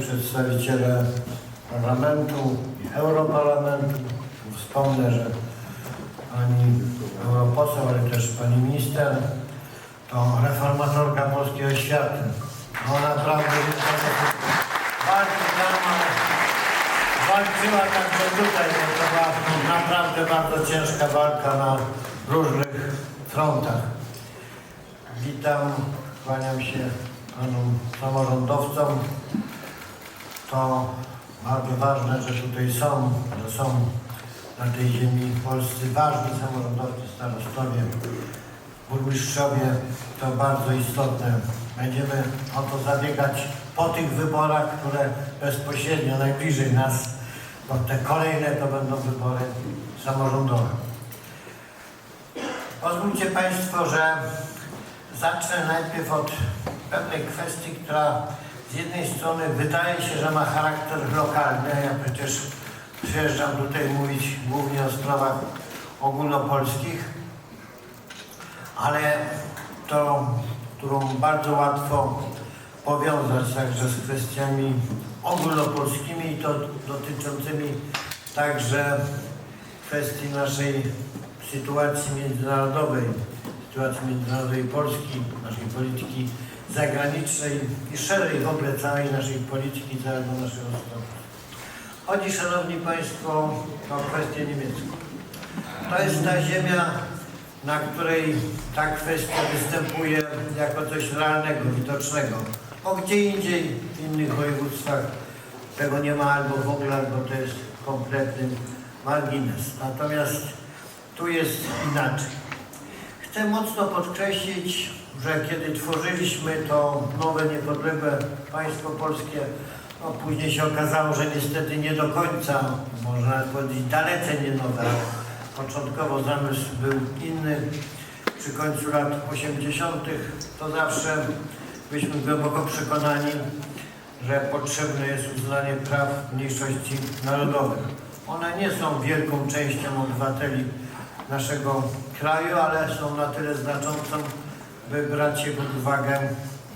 Przedstawiciele Parlamentu i Europarlamentu, wspomnę, że Pani Europoseł, ale też Pani Minister to reformatorka polskiej oświaty. No naprawdę walczy tam, walczyła także tutaj, bo to była naprawdę bardzo ciężka walka na różnych frontach. Witam, kłaniam się panom samorządowcom. To bardzo ważne, że tutaj są, że są na tej ziemi polscy ważni samorządowcy, starostowie, burmistrzowie. To bardzo istotne. Będziemy o to zabiegać po tych wyborach, które bezpośrednio najbliżej nas, bo te kolejne to będą wybory samorządowe. Pozwólcie Państwo, że zacznę najpierw od pewnej kwestii, która z jednej strony wydaje się, że ma charakter lokalny. Ja przecież przyjeżdżam tutaj mówić głównie o sprawach ogólnopolskich, ale to, którą bardzo łatwo powiązać także z kwestiami ogólnopolskimi i to dotyczącymi także kwestii naszej sytuacji międzynarodowej, sytuacji międzynarodowej Polski, naszej polityki zagranicznej i szerzej w ogóle całej naszej polityki, całego naszego stanu. Chodzi, Szanowni Państwo, o kwestię niemiecką. To jest ta ziemia, na której ta kwestia występuje jako coś realnego, widocznego. Bo gdzie indziej, w innych województwach tego nie ma albo w ogóle, albo to jest kompletny margines. Natomiast tu jest inaczej. Chcę mocno podkreślić, że kiedy tworzyliśmy to nowe, niepodległe państwo polskie, no później się okazało, że niestety nie do końca, można powiedzieć dalece nie nowe. Początkowo zamysł był inny. Przy końcu lat 80. to zawsze byliśmy głęboko przekonani, że potrzebne jest uznanie praw mniejszości narodowych. One nie są wielką częścią obywateli naszego kraju, ale są na tyle znaczącą, by brać je pod uwagę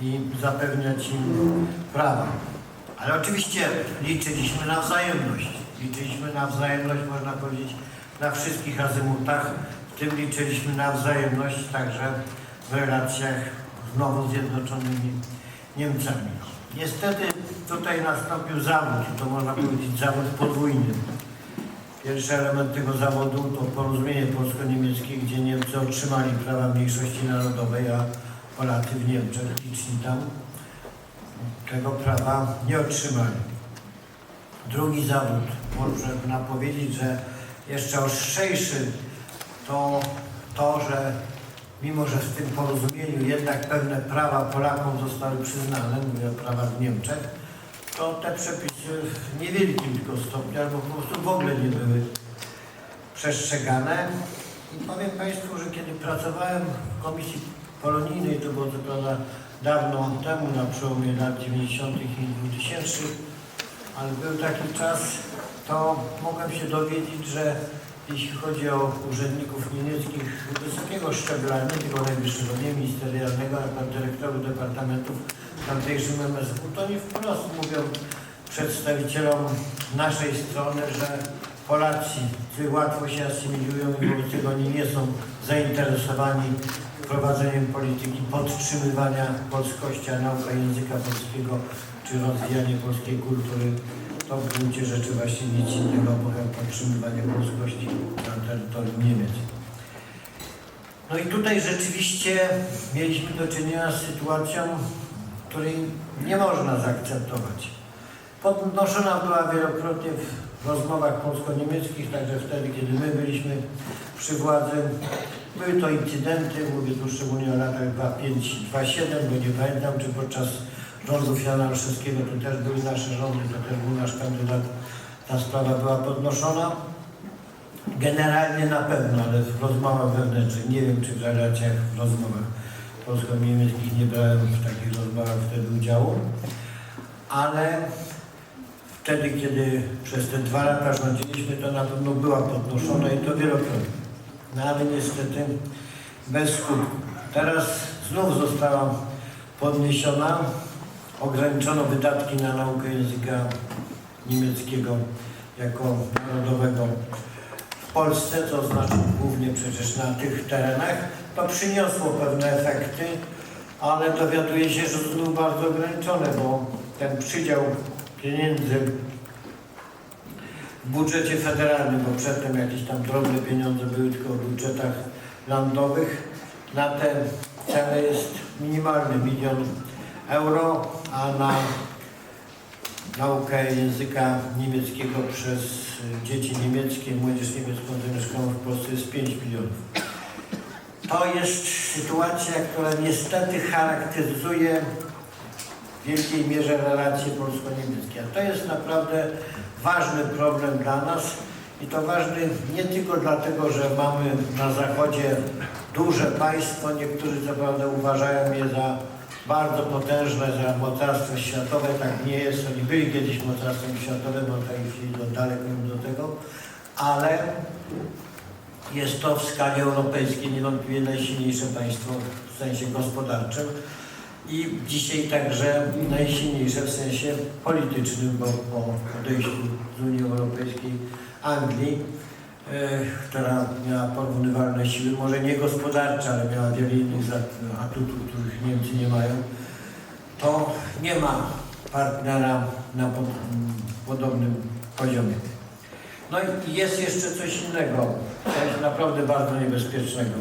i zapewniać im prawa. Ale oczywiście liczyliśmy na wzajemność. Liczyliśmy na wzajemność, można powiedzieć, na wszystkich azymutach. W tym liczyliśmy na wzajemność także w relacjach z nowo zjednoczonymi Niemcami. Niestety tutaj nastąpił zawód, to można powiedzieć zawód podwójny. Pierwszy element tego zawodu to porozumienie polsko-niemieckie, gdzie Niemcy otrzymali prawa mniejszości narodowej, a Polacy w Niemczech, liczni tam, tego prawa nie otrzymali. Drugi zawód, można powiedzieć, że jeszcze ostrzejszy to to, że mimo, że w tym porozumieniu jednak pewne prawa Polakom zostały przyznane, mówię o prawach w Niemczech, to te przepisy w niewielkim tylko stopniu, albo po prostu w ogóle nie były przestrzegane. I powiem Państwu, że kiedy pracowałem w Komisji Polonijnej, to było to prawda dawno temu, na przełomie lat 90. i 2000, ale był taki czas, to mogłem się dowiedzieć, że jeśli chodzi o urzędników niemieckich wysokiego szczebla, nie tylko najwyższego, nie ministerialnego, ale dyrektorów departamentów tamtejszym MSW, to oni wprost mówią przedstawicielom naszej strony, że Polacy łatwo się asymilują i wobec tego oni nie są zainteresowani prowadzeniem polityki podtrzymywania polskości, a nauka języka polskiego czy rozwijanie polskiej kultury to w gruncie rzeczy właśnie nic innego, poza podtrzymywanie polskości na terytorium Niemiec. No i tutaj rzeczywiście mieliśmy do czynienia z sytuacją, której nie można zaakceptować. Podnoszona była wielokrotnie w rozmowach polsko-niemieckich, także wtedy, kiedy my byliśmy przy władzy. Były to incydenty, mówię tu szczególnie o latach 25-27, bo nie pamiętam, czy podczas rządów Jana Olszewskiego to też były nasze rządy, to też był nasz kandydat, ta sprawa była podnoszona. Generalnie na pewno, ale w rozmowach wewnętrznych, nie wiem czy w relacjach, w rozmowach polsko-niemieckich nie brałem w takich rozmowach wtedy udziału, ale wtedy, kiedy przez te dwa lata rządziliśmy, to na pewno była podnoszona i to wielokrotnie. No ale niestety bez skutku. Teraz znów została podniesiona ograniczono wydatki na naukę języka niemieckiego jako narodowego w Polsce, to znaczy głównie przecież na tych terenach, to przyniosło pewne efekty, ale dowiaduje się, że był bardzo ograniczone, bo ten przydział pieniędzy w budżecie federalnym, bo przedtem jakieś tam drobne pieniądze były tylko w budżetach landowych, na te cele jest minimalny milion euro, a na naukę języka niemieckiego przez dzieci niemieckie, młodzież niemiecką zamieszkałą w Polsce jest 5 milionów. To jest sytuacja, która niestety charakteryzuje w wielkiej mierze relacje polsko-niemieckie. A to jest naprawdę ważny problem dla nas i to ważny nie tylko dlatego, że mamy na zachodzie duże państwo, niektórzy co prawda uważają je za bardzo potężne, za mocarstwo światowe, tak nie jest, oni byli kiedyś mocarstwem światowym, a w tej chwili daleko do tego, ale jest to w skali europejskiej niewątpliwie najsilniejsze państwo w sensie gospodarczym i dzisiaj także najsilniejsze w sensie politycznym, bo po odejściu z Unii Europejskiej Anglii, e, która miała porównywalne siły, może nie gospodarcze, ale miała wiele innych atutów, których Niemcy nie mają, to nie ma partnera na podobnym poziomie. No i jest jeszcze coś innego, coś naprawdę bardzo niebezpiecznego.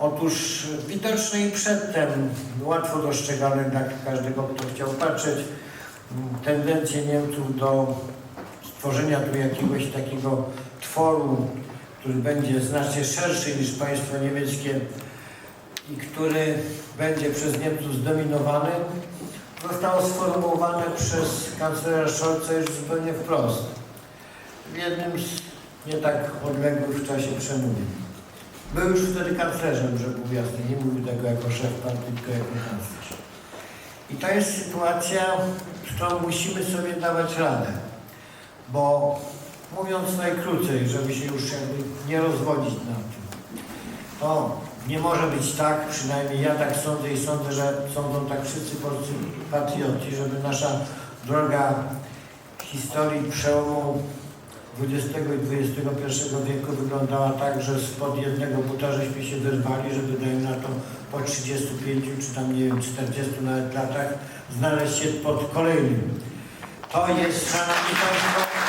Otóż widoczne i przedtem, łatwo dostrzegalne dla każdego, kto chciał patrzeć, m, tendencje Niemców do stworzenia tu jakiegoś takiego tworu, który będzie znacznie szerszy niż państwo niemieckie i który będzie przez Niemców zdominowany, zostało sformułowane przez kanclerza Scholza już zupełnie wprost. W jednym z nie tak odległych w czasie przemówień. Był już wtedy kanclerzem, był jasny, nie mówił tego jako szef partii, tylko jako kanclerz. I to jest sytuacja, z którą musimy sobie dawać radę, bo mówiąc najkrócej, żeby się już nie rozwodzić na tym, to nie może być tak, przynajmniej ja tak sądzę i sądzę, że sądzą tak wszyscy polscy patrioci, żeby nasza droga historii przełomu XX i XXI wieku wyglądała tak, że spod jednego buta żeśmy się wyrwali, żeby dajmy na to po 35 czy tam nie wiem 40 nawet latach znaleźć się pod kolejnym. To jest, Szanowni Państwo,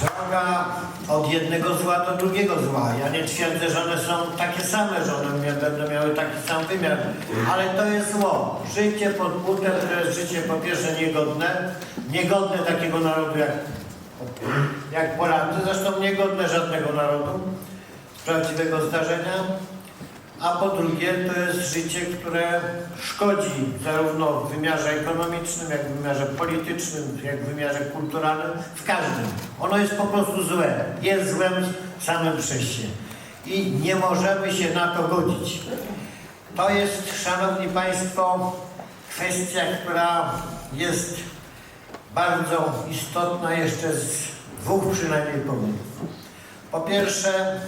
droga od jednego zła do drugiego zła. Ja nie twierdzę, że one są takie same, że one będą miały taki sam wymiar, ale to jest zło. Życie pod butem to jest życie po pierwsze niegodne, niegodne takiego narodu jak, jak Polacy, zresztą niegodne żadnego narodu prawdziwego zdarzenia. A po drugie, to jest życie, które szkodzi zarówno w wymiarze ekonomicznym, jak w wymiarze politycznym, jak w wymiarze kulturalnym, w każdym. Ono jest po prostu złe. Jest złem samym przez się. I nie możemy się na to godzić. To jest, Szanowni Państwo, kwestia, która jest bardzo istotna jeszcze z dwóch przynajmniej powodów. Po pierwsze,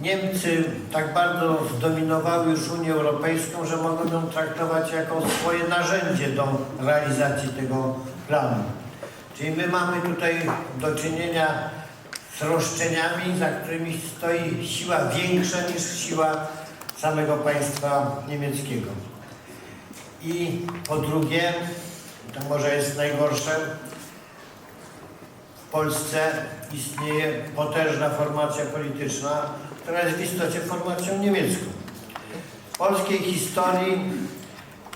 Niemcy tak bardzo zdominowały już Unię Europejską, że mogą ją traktować jako swoje narzędzie do realizacji tego planu. Czyli my mamy tutaj do czynienia z roszczeniami, za którymi stoi siła większa niż siła samego państwa niemieckiego. I po drugie, to może jest najgorsze, w Polsce istnieje potężna formacja polityczna, która jest w istocie formacją niemiecką. W polskiej historii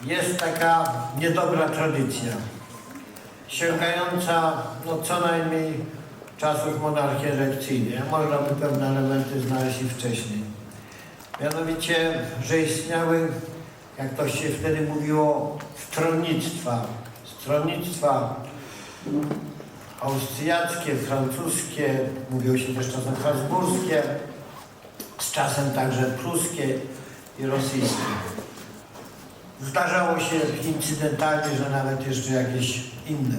jest taka niedobra tradycja, sięgająca no, co najmniej czasów monarchii elekcyjnej, a można by pewne elementy znaleźć i wcześniej. Mianowicie, że istniały, jak to się wtedy mówiło, stronnictwa. Stronnictwa austriackie, francuskie, mówiło się też czasem habsburskie, z czasem także pruskie i rosyjskie. Zdarzało się incydentalnie, że nawet jeszcze jakieś inne.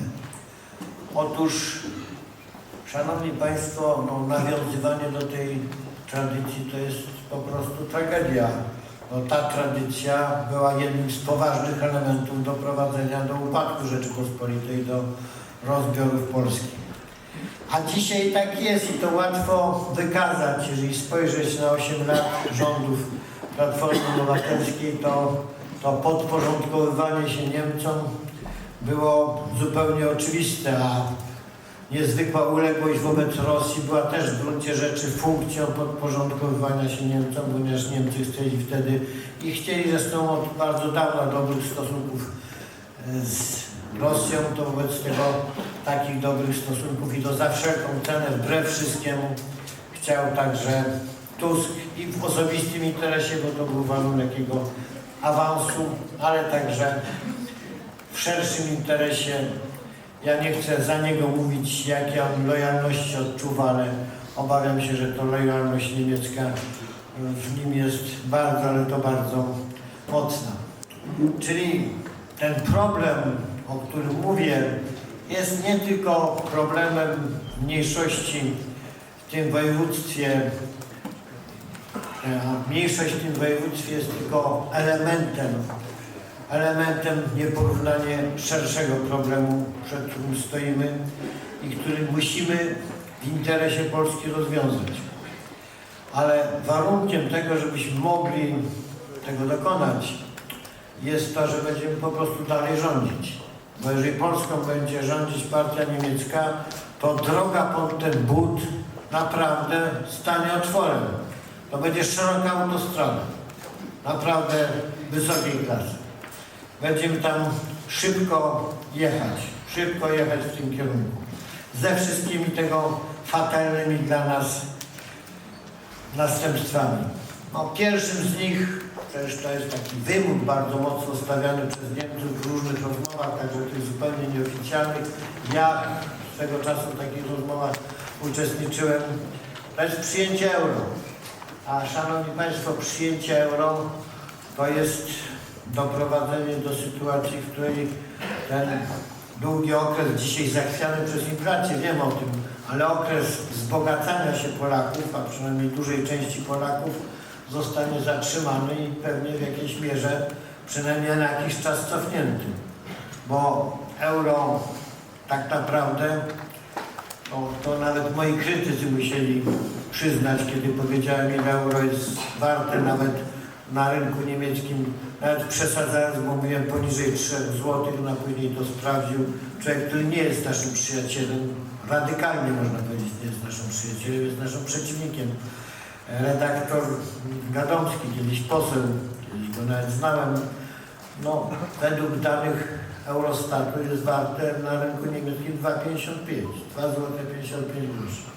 Otóż Szanowni Państwo, no, nawiązywanie do tej tradycji to jest po prostu tragedia. No, ta tradycja była jednym z poważnych elementów doprowadzenia do upadku Rzeczypospolitej, do rozbiorów Polski. A dzisiaj tak jest i to łatwo wykazać, jeżeli spojrzeć na 8 lat rządów Platformy Obywatelskiej, to, to podporządkowywanie się Niemcom było zupełnie oczywiste, a niezwykła uległość wobec Rosji była też w gruncie rzeczy funkcją podporządkowywania się Niemcom, ponieważ Niemcy chcieli wtedy i chcieli zresztą od bardzo dawna dobrych stosunków z Rosją, to wobec tego takich dobrych stosunków i to za wszelką cenę, wbrew wszystkiemu chciał także Tusk i w osobistym interesie, bo to był warunek jego awansu, ale także w szerszym interesie ja nie chcę za niego mówić, jakie on lojalności odczuwa, ale obawiam się, że to lojalność niemiecka w nim jest bardzo, ale to bardzo mocna. Czyli ten problem, o którym mówię, jest nie tylko problemem mniejszości w tym województwie, a mniejszość w tym województwie jest tylko elementem elementem nieporównanie szerszego problemu, przed którym stoimy i który musimy w interesie Polski rozwiązać. Ale warunkiem tego, żebyśmy mogli tego dokonać, jest to, że będziemy po prostu dalej rządzić. Bo jeżeli Polską będzie rządzić partia niemiecka, to droga pod ten but naprawdę stanie otworem. To będzie szeroka autostrada, naprawdę wysokiej klasy będziemy tam szybko jechać, szybko jechać w tym kierunku. Ze wszystkimi tego fatalnymi dla nas następstwami. No, pierwszym z nich, przecież to jest taki wymóg bardzo mocno stawiany przez Niemców w różnych rozmowach, także tych zupełnie nieoficjalnych. Ja swego czasu w takich rozmowach uczestniczyłem. To jest przyjęcie euro. A szanowni Państwo, przyjęcie euro to jest doprowadzenie do sytuacji, w której ten długi okres, dzisiaj zachwiany przez inflację, wiem o tym, ale okres wzbogacania się Polaków, a przynajmniej dużej części Polaków, zostanie zatrzymany i pewnie w jakiejś mierze, przynajmniej na jakiś czas cofnięty. Bo euro tak naprawdę, to, to nawet moi krytycy musieli przyznać, kiedy powiedziałem, ile euro jest warte, nawet na rynku niemieckim, nawet przesadzając, bo mówiłem poniżej 3 zł, no później to sprawdził. Człowiek, który nie jest naszym przyjacielem, radykalnie można powiedzieć, nie jest naszym przyjacielem, jest naszym przeciwnikiem. Redaktor Gadomski, kiedyś poseł, kiedyś go nawet znałem, no według danych Eurostatu jest warte na rynku niemieckim 2,55, 2 zł 55 groszy.